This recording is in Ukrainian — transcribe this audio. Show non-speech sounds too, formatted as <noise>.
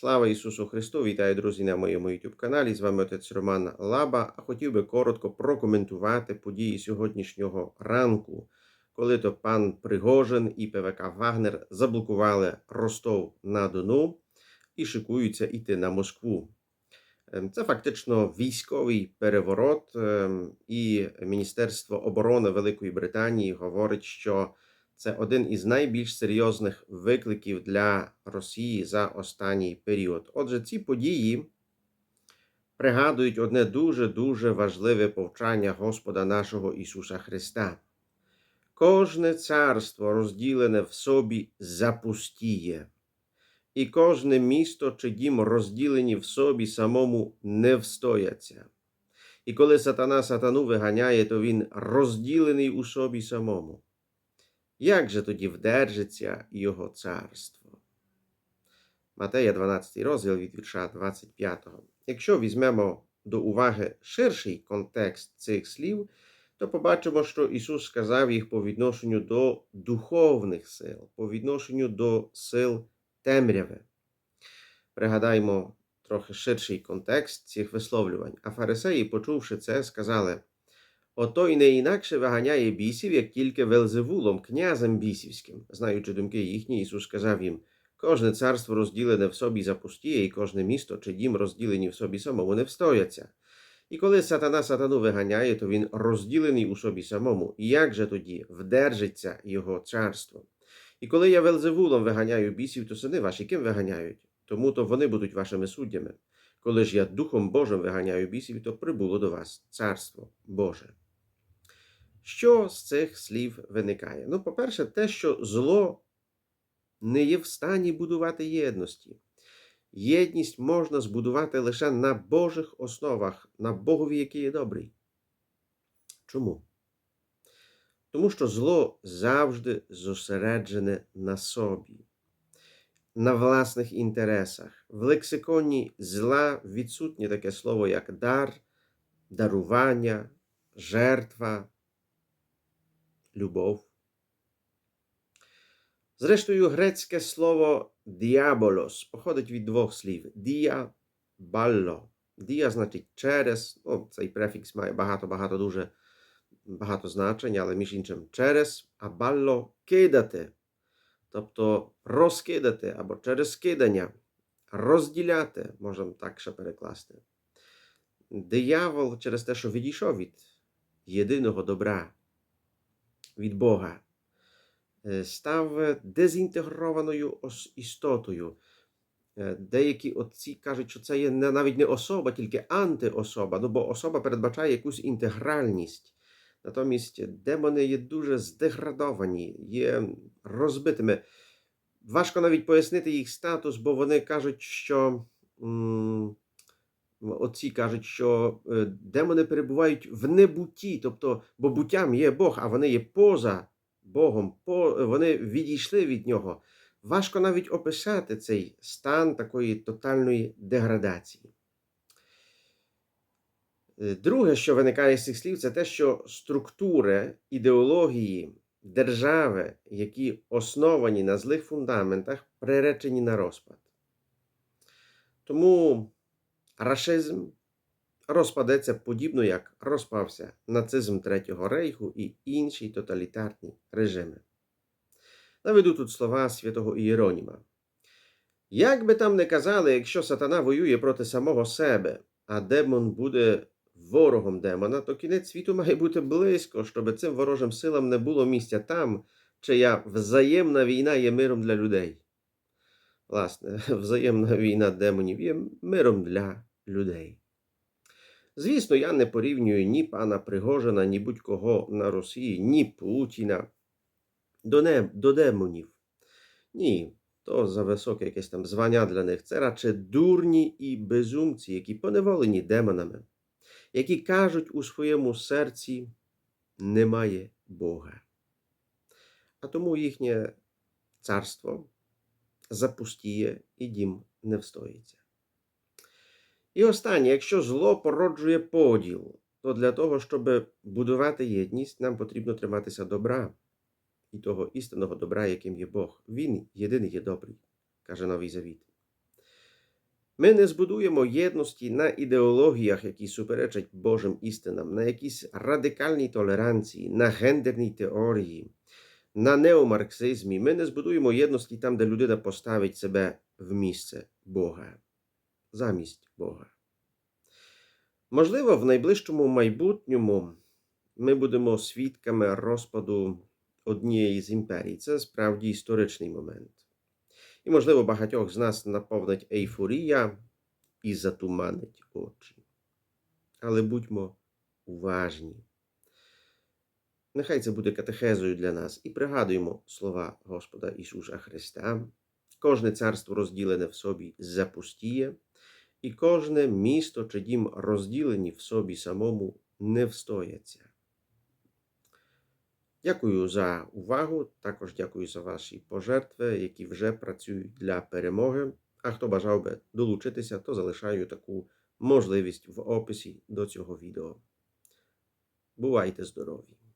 Слава Ісусу Христу! Вітаю, друзі, на моєму YouTube каналі. З вами отець Роман Лаба. А хотів би коротко прокоментувати події сьогоднішнього ранку, коли то пан Пригожин і ПВК Вагнер заблокували Ростов на Дону і шикуються йти на Москву. Ем, Це фактично військовий переворот, ем, і Міністерство оборони Великої Британії говорить, що це один із найбільш серйозних викликів для Росії за останній період. Отже, ці події пригадують одне дуже-дуже важливе повчання Господа нашого Ісуса Христа. Кожне царство, розділене в собі, запустіє, і кожне місто чи дім, розділені в собі самому, не встояться. І коли сатана сатану виганяє, то він розділений у собі самому. Як же тоді вдержиться його царство? Матея 12 розділ від вірша 25. Якщо візьмемо до уваги ширший контекст цих слів, то побачимо, що Ісус сказав їх по відношенню до духовних сил, по відношенню до сил темряви. Пригадаймо трохи ширший контекст цих висловлювань. А фарисеї, почувши це, сказали. Ото й не інакше виганяє бісів, як тільки Велзевулом, князем бісівським. Знаючи думки їхні, Ісус сказав їм: кожне царство розділене в собі запустіє, і кожне місто чи дім розділені в собі самому не встояться. І коли сатана сатану виганяє, то він розділений у собі самому. І як же тоді вдержиться його царство? І коли я Велзевулом виганяю бісів, то сини ваші ким виганяють? Тому то вони будуть вашими суддями. Коли ж я Духом Божим виганяю бісів, то прибуло до вас царство Боже. Що з цих слів виникає? Ну, по-перше, те, що зло не є в стані будувати єдності. Єдність можна збудувати лише на Божих основах, на Богові, який є добрий. Чому? Тому що зло завжди зосереджене на собі, на власних інтересах. В лексиконі зла відсутнє таке слово, як дар, дарування, жертва любов. Зрештою, грецьке слово діаболос походить від двох слів дія балло. Дія значить через, ну, цей префікс має багато-багато дуже багато значень, але між іншим через, а балло кидати, тобто розкидати або через кидання, розділяти, можемо так ще перекласти. Диявол через те, що відійшов від єдиного добра від Бога, став дезінтегрованою істотою. Деякі отці кажуть, що це є навіть не особа, тільки антиособа, ну бо особа передбачає якусь інтегральність. Натомість демони є дуже здеградовані, є розбитими. Важко навіть пояснити їх статус, бо вони кажуть, що отці кажуть, що демони перебувають в небутті, тобто, бо буттям є Бог, а вони є поза Богом, вони відійшли від нього. Важко навіть описати цей стан такої тотальної деградації. Друге, що виникає з цих слів, це те, що структури ідеології держави, які основані на злих фундаментах, приречені на розпад. Тому рашизм розпадеться подібно, як розпався нацизм Третього Рейху і інші тоталітарні режими. Наведу тут слова святого Ієроніма. Як би там не казали, якщо сатана воює проти самого себе, а демон буде ворогом демона, то кінець світу має бути близько, щоб цим ворожим силам не було місця там, чия взаємна війна є миром для людей. Власне, <laughs> взаємна війна демонів є миром для людей. Звісно, я не порівнюю ні пана Пригожина, ні будь-кого на Росії, ні Путіна до, не, до демонів. Ні, то за високе якесь там звання для них. Це радше дурні і безумці, які поневолені демонами, які кажуть у своєму серці немає Бога. А тому їхнє царство запустіє і дім не встоїться. І останнє, якщо зло породжує поділ, то для того, щоб будувати єдність, нам потрібно триматися добра і того істинного добра, яким є Бог. Він єдиний є добрий, каже Новий Завіт. Ми не збудуємо єдності на ідеологіях, які суперечать Божим істинам, на якійсь радикальній толеранції, на гендерній теорії, на неомарксизмі. Ми не збудуємо єдності там, де людина поставить себе в місце Бога, замість Бога. Можливо, в найближчому майбутньому ми будемо свідками розпаду однієї з імперій. Це справді історичний момент. І, можливо, багатьох з нас наповнить ейфорія і затуманить очі. Але будьмо уважні. Нехай це буде катехезою для нас і пригадуємо слова Господа Ісуса Христа. Кожне царство розділене в собі запустіє, і кожне місто чи дім розділені в собі самому не встояться. Дякую за увагу. Також дякую за ваші пожертви, які вже працюють для перемоги. А хто бажав би долучитися, то залишаю таку можливість в описі до цього відео. Бувайте здорові!